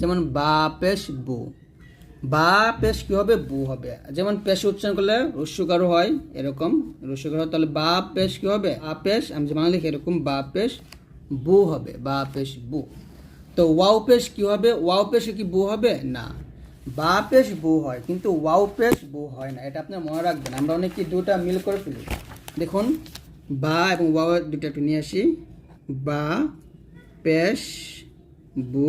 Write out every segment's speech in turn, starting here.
যেমন বা পেশ বু। বা পেশ কি হবে? বু হবে। যেমন পেশ উচ্চারণ করলে রস্যকারও হয়, এরকম। রস্যকার হয়, তাহলে বা পেশ কি হবে? আ পেশ, আমি যে বাংলা লিখি এরকম, বা পেশ বু হবে, বা পেশ বু। তো ওয়াও পেশ কি হবে? ওয়াও পেশ কি বু হবে? না। বা পেশ বু হয়, কিন্তু ওয়াও পেশ বু হয় না, এটা আপনি মনে রাখবেন। আমরা অনেকে দুটা মিল করে ফেলি। দেখুন, বা এবং ওয়াও দুটো একটু নিয়ে আসি। বা পেশ বু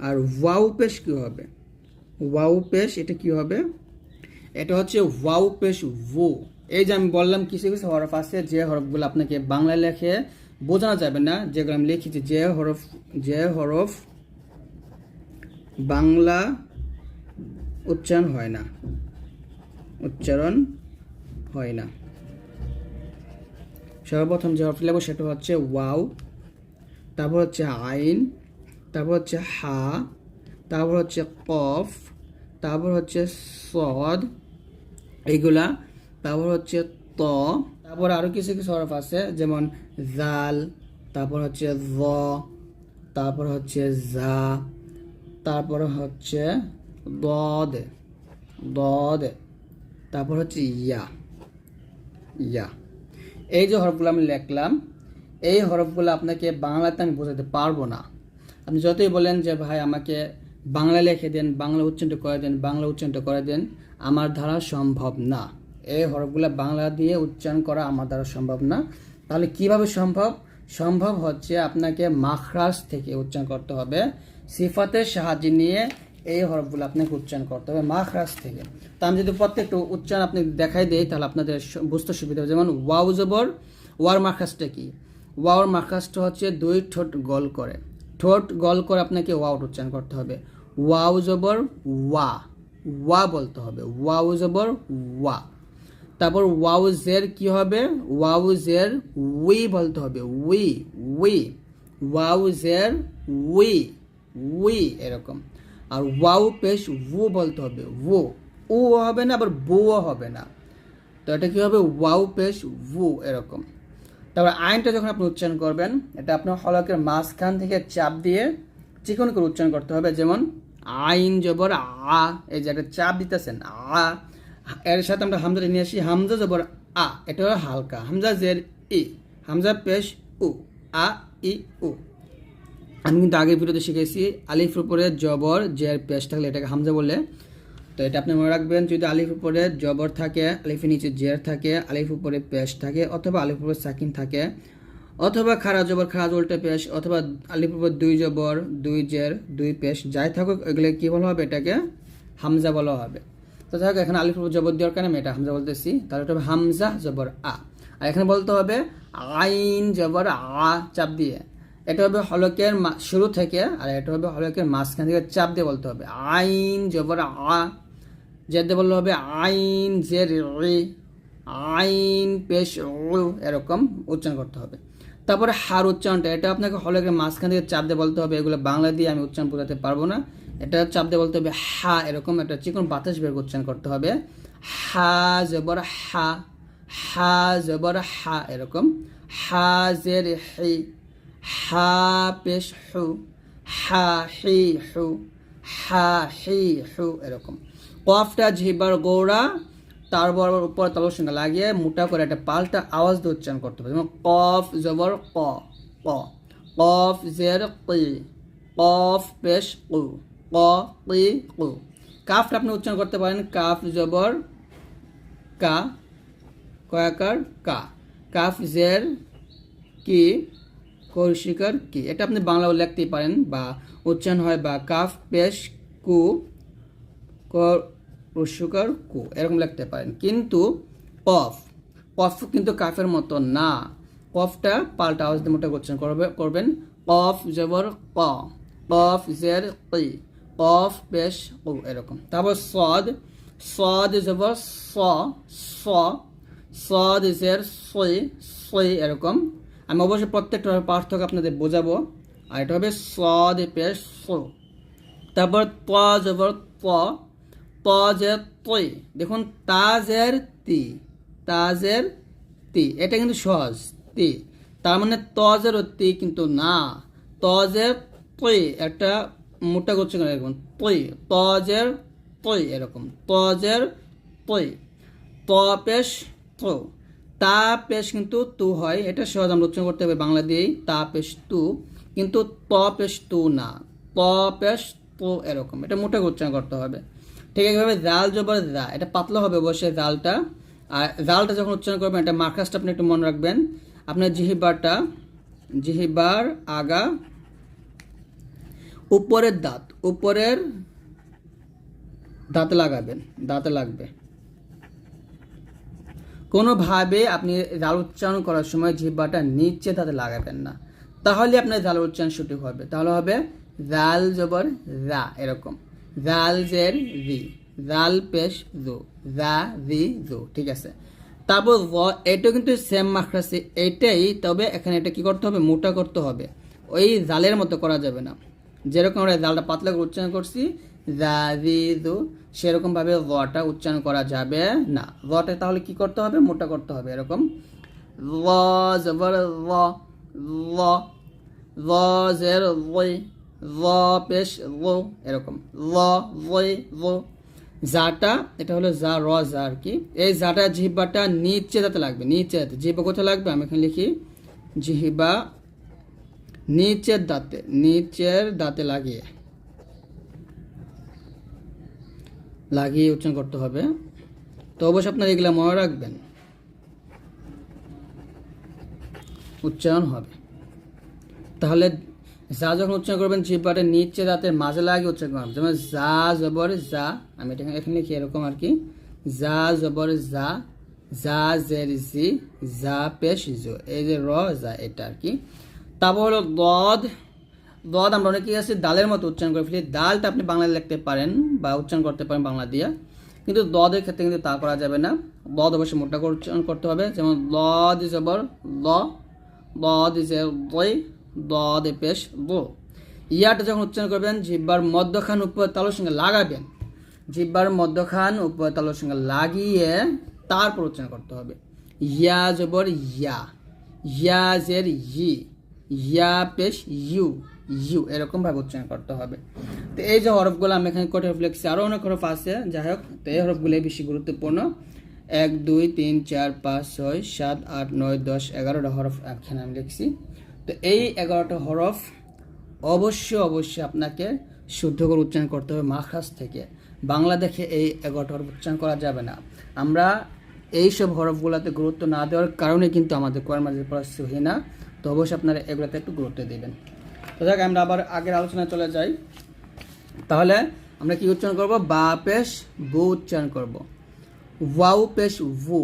আর ওয়াও পেশ কি হবে? ওয়াও পেশ, এটা কি হবে? এটা হচ্ছে ওয়াও পেশ ও। এই যে আমি বললাম কিছু কিছু হরফ আছে, যে হরফগুলো আপনাকে বাংলায় লেখে, বোঝানো যাবে না। যেগুলো আমি লিখেছি, যে হরফ যে হরফ বাংলা উচ্চারণ হয় না। উচ্চারণ হয় না। সর্বপ্রথম যে হরফ লিখব, সেটা হচ্ছে ওয়াও, তারপর হচ্ছে আইন তারপর হচ্ছে হা, তারপর হচ্ছে কফ, তারপর হচ্ছে সদ, এইগুলা। তারপর হচ্ছে ত, তারপর আরও কিছু কিছু হরফ আছে, যেমন জাল, তারপর হচ্ছে জ তারপর হচ্ছে জা, তারপর হচ্ছে দদ দদ, তারপর হচ্ছে ইয়া ইয়া। এই যে হরফগুলো আমি লিখলাম, এই হরফগুলো আপনাকে বাংলাতে আমি বোঝাতে পারব না। আপনি যতই বলেন যে, ভাই, আমাকে বাংলা লিখে দেন, বাংলা উচ্চারণটা করে দেন, বাংলা উচ্চারণটা করে দেন, আমার দ্বারা সম্ভব না। এই হরফগুলো বাংলা দিয়ে উচ্চারণ করা আমার দ্বারা সম্ভব না। তাহলে কীভাবে সম্ভব? সম্ভব হচ্ছে আপনাকে মাখরাজ থেকে উচ্চারণ করতে হবে। সিফাতের সাহায্য নিয়ে এই হরফগুলো আপনাকে উচ্চারণ করতে হবে, মাখরাজ থেকে। তা আমি যদি প্রত্যেকটা উচ্চারণ আপনি দেখাই দেই, তাহলে আপনাদের বুঝতে সুবিধা হবে। যেমন ওয়াও জবর, ওয়ার মাখরাজটা কি? ওয়াওর মাখরাজটা হচ্ছে দুই ঠোঁট গোল করে। ঠোঁট গল করে আপনাকে ওয়াও উচ্চারণ করতে হবে। ওয়াও জবর ওয়া। ওয়া বলতে হবে। ওয়াও জবর ওয়া। তারপর ওয়াও জের কি হবে? ওয়াও জের উই বলতে হবে। উই উই। ওয়াও জের উই উই এরকম। আর ওয়াও পেশ উ বলতে হবে। উ উ হবে না, আবার বুও হবে না। তো এটা কি হবে? ওয়াও পেশ উ এরকম। তারপর আইনটা যখন আপনি উচ্চারণ করবেন, এটা আপনার হলকের মাঝখান থেকে চাপ দিয়ে চিকন করে উচ্চারণ করতে হবে। যেমন, আইন জবর আ, এই যে একটা চাপ দিতেছেন, আ, এর সাথে আমরা হামজা নিয়ে আসি, হামজা জবর আ, এটা হলো হালকা। হামজা জের ই, হামজা পেশ উ, আ, ই, উ। আমি কিন্তু আগের ভিডিওতে শিখেছি আলিফের উপরে জবর, জের, পেশ থাকলে এটাকে হামজা বলে। তো এটা আপনি মনে রাখবেন, যদি আলিফ উপরে জবর থাকে, আলিফের নিচে জের থাকে, আলিফ উপরে পেশ থাকে, অথবা আলিফ উপরে সাকিন থাকে, অথবা খারা জবর, খারা উল্টে পেশ, অথবা আলিফ উপর দুই জবর, দুই জের, দুই পেশ, যাই থাকুক, এগুলো কি বলা হবে? এটাকে হামজা বলা হবে। তো হোক, এখানে আলিফ উপর জবর দেওয়ার কারণে আমি এটা হামজা বলতেছি। তাহলে এটা হবে হামজা জবর আ। আর এখানে বলতে হবে আইন জবর আ, চাপ দিয়ে। এটা হবে হলকের শুরু থেকে, আর এটা হবে হলকের মাঝখান থেকে চাপ দিয়ে বলতে হবে। আইন জবর আ যেতে বললে হবে আইন জের আইন, পেশ এরকম উচ্চারণ করতে হবে। তারপরে হার উচ্চারণটা, এটা আপনাকে হলকের মাঝখান থেকে চাপ দিয়ে বলতে হবে, এগুলো বাংলা দিয়ে আমি উচ্চারণ বোঝাতে পারব না। এটা চাপ দিয়ে বলতে হবে হা, এরকম একটা চিকন বাতাস বের উচ্চারণ করতে হবে। হা, জবর হা হা, জবর হা, এরকম। হা জের হি, হা, পেশ, হু, হা, হি, হু, হা, হি, হু, এরকম। কফটা জিহ্বার গোড়া, তারপর উপর তলর সঙ্গে লাগিয়ে মোটা করে একটা পাল্টা আওয়াজ দিয়ে উচ্চারণ করতে হবে। যেমন কফ জবর ক ক, কফ জের কি, কফ পেশ কু, ক কি কু। কাফটা আপনি উচ্চারণ করতে পারেন, কাফ জবর কা, কয়াকার কা। কাফ জের কি কৌশিকার কি। এটা আপনি বাংলাও লিখতেই পারেন বা উচ্চারণ হয় বা কাফ পেশ কু কৌশিকার কু, এরকম লিখতে পারেন। কিন্তু কফ কফ কিন্তু কাফের মতো না। কফটা পাল্টা আওয়াজ দিয়ে মোটা করবে, করবেন। কফ জবর ক, কফ জের কি কফ পেশ ও, এরকম। তারপর সদ সদ জবর স স, সদ জের সই সই, এরকম। আমি অবশ্যই প্রত্যেকটা পার্থক্য আপনাদের বোঝাবো। আর এটা হবে সদ পেশ সো। তারপর ত জবর ত ত জের তৈ। দেখুন, তাজের তি। তাজের তি। এটা কিন্তু সহজ। তি। তার মানে তজের তি কিন্তু না। তজের তৈ। একটা মোটা করছে এরকম তৈ। তজের তৈ এরকম। তজের তৈ। ত পেশ তো। তা পেশ কিন্তু তু হয়। এটা সহজ আমরা উচ্চারণ করতে হবে বাংলা দিয়েই। তা পেশ তু। কিন্তু ত পেশ তু না। ত পেশ তো এরকম। এটা মোটা উচ্চারণ করতে হবে। ঠিক একইভাবে জাল জবর জা এটা পাতলা হবে অবশ্যই জালটা। আর জালটা যখন উচ্চারণ করবেন, এটা মার্কাসটা আপনি একটু মনে রাখবেন। আপনার জিহিবারটা, জিহিবার আগা, উপরের দাঁত উপরের দাঁত লাগাবেন, দাঁতে লাগবে। কোনোভাবে আপনি জাল উচ্চারণ করার সময় জিহ্বাটা নিচে দাঁতে লাগাবেন না। তাহলে আপনার জাল উচ্চারণ সঠিক হবে। তাহলে হবে জাল জবর জা এরকম। জাল জের জি, জাল পেশ জো, জা জি জো, ঠিক আছে। তারপর জ, এটাও কিন্তু সেম মাখরাসি এটাই, তবে এখানে এটা কি করতে হবে? মোটা করতে হবে। ওই জালের মতো করা যাবে না। যেরকম আমরা জালটা পাতলা করে উচ্চারণ করছি, জা জি জো সেরকম ভাবে টা উচ্চারণ করা যাবে না। টা তাহলে কি করতে হবে? মোটা করতে হবে, এরকম। ল জবর ল ল ল জের ল, পেশ, লো, এরকম। ল, লো জাটা এটা হলো যা র যা আর কি। এই জাটা জিহ্বাটা নিচে যাতে লাগবে নিচে যাতে জিহ্বা কোথায় লাগবে? আমি এখানে লিখি, জিহ্বা নিচের দাঁতে নিচের দাঁতে লাগিয়ে। লাগিয়ে উচ্চারণ করতে হবে। তো অবশ্যই আপনার এগুলা মনে রাখবেন। উচ্চারণ হবে। তাহলে যা যখন উচ্চারণ করবেন জিহ্বাটা নিচে দাঁতের মাঝে লাগিয়ে উচ্চারণ করবেন। যেমন যা জবর যা, আমি এটা এখানে লিখি এরকম আর কি। যা জবর যা যা জের জি, যা পেশ জো, এই যে র, যা এটা আর কি। তারপর হলো দদ। দদ আমরা অনেকেই আছে ডালের মতো উচ্চারণ করে ফেলি। ডালটা আপনি বাংলায় লিখতে পারেন বা উচ্চারণ করতে পারেন বাংলা দিয়ে। কিন্তু দদের ক্ষেত্রে কিন্তু তা করা যাবে না। দদ অবশ্যই মোটা উচ্চারণ করতে হবে। যেমন দদ ইজ অবর ল দদ ইজ এ দদ এ পেশ দো ইয়াটা যখন উচ্চারণ করবেন জিব্বার মধ্যখান উপর তালুর সঙ্গে লাগাবেন। জিব্বার মধ্যখান উপর তালুর সঙ্গে লাগিয়ে তারপর উচ্চারণ করতে হবে। ইয়া জবর ইয়া। ইয়া জের ই। ইয়া পেশ ইউ। ইউ। এরকম ভাবে উচ্চারণ করতে হবে। তো এই যে হরফগুলো আমি এখানে কোটে লিখছি, আরও অনেক হরফ আছে। যাই হোক, তো এই হরফগুলো বেশি গুরুত্বপূর্ণ। এক, দুই, তিন, চার, পাঁচ, ছয়, সাত, আট, নয়, দশ, এগারোটা হরফ এখানে আমি লিখছি। তো এই এগারোটা হরফ অবশ্যই অবশ্যই আপনাকে শুদ্ধ করে উচ্চারণ করতে হবে মাখাস থেকে। বাংলা দেখে এই এগারোটা হরফ উচ্চারণ করা যাবে না। আমরা এইসব হরফগুলোতে গুরুত্ব না দেওয়ার কারণে কিন্তু আমাদের কোরআন মাঝে পড়া না। তো অবশ্যই আপনারা এগুলোতে একটু গুরুত্ব দেবেন। তো যাক, আমরা আবার আগের আলোচনায় চলে যাই। তাহলে আমরা কি উচ্চারণ করব? বা পেশ, বু উচ্চারণ করব। ওয়াউ পেশ, ভু।